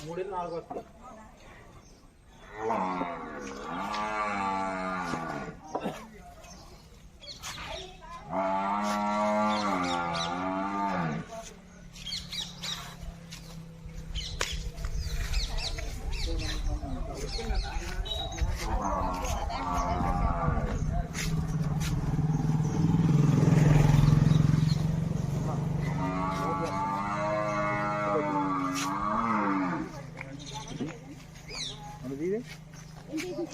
మూడేళ్ళు నాలుగు వస్తాయి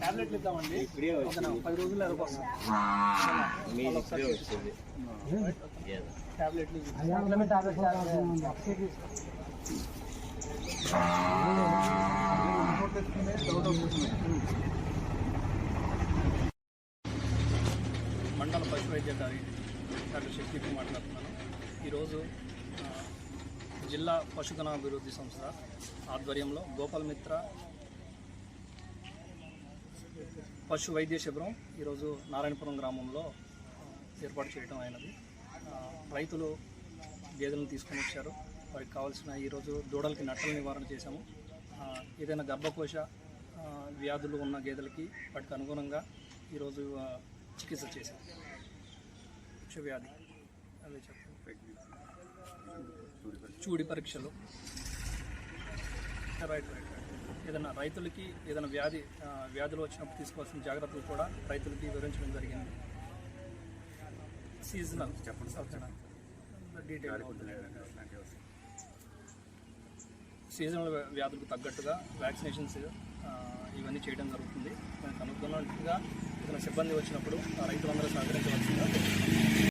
టాబ్లెట్లు ఇద్దామండి. పది రోజులు ఎరకొస్తాం టాబ్లెట్లు మండల పశు వైద్యాధికారి డాక్టర్ శక్తికి మాట్లాడుతున్నాను. ఈరోజు జిల్లా పశుధనాభివృద్ధి సంస్థ ఆధ్వర్యంలో గోపాలమిత్ర పశు వైద్య శిబిరం ఈరోజు నారాయణపురం గ్రామంలో ఏర్పాటు చేయడం అయినది. రైతులు గేదెలను తీసుకొని వచ్చారు. వారికి కావాల్సిన ఈరోజు దూడలకి నట్టల నివారణ చేశాము. ఏదైనా గర్భకోశ వ్యాధులు ఉన్న గేదెలకి వాటికి అనుగుణంగా ఈరోజు చికిత్స చేశాము వ్యాధి అదే చెప్పండి. చూడి పరీక్షలు. రైట్ రైట్ ఏదైనా రైతులకి ఏదైనా వ్యాధి వ్యాధులు వచ్చినప్పుడు తీసుకోవాల్సిన జాగ్రత్తలు కూడా రైతులకి వివరించడం జరిగింది. సీజనల్ చెప్పండి ఓకేనా డీటెయిల్ సీజనల్ వ్యాధులకు తగ్గట్టుగా వ్యాక్సినేషన్స్ ఇవన్నీ చేయడం జరుగుతుంది. దానికి అనుగుణంగా ఏదైనా సిబ్బంది వచ్చినప్పుడు రైతులందరూ సహకరించవలసిందిగా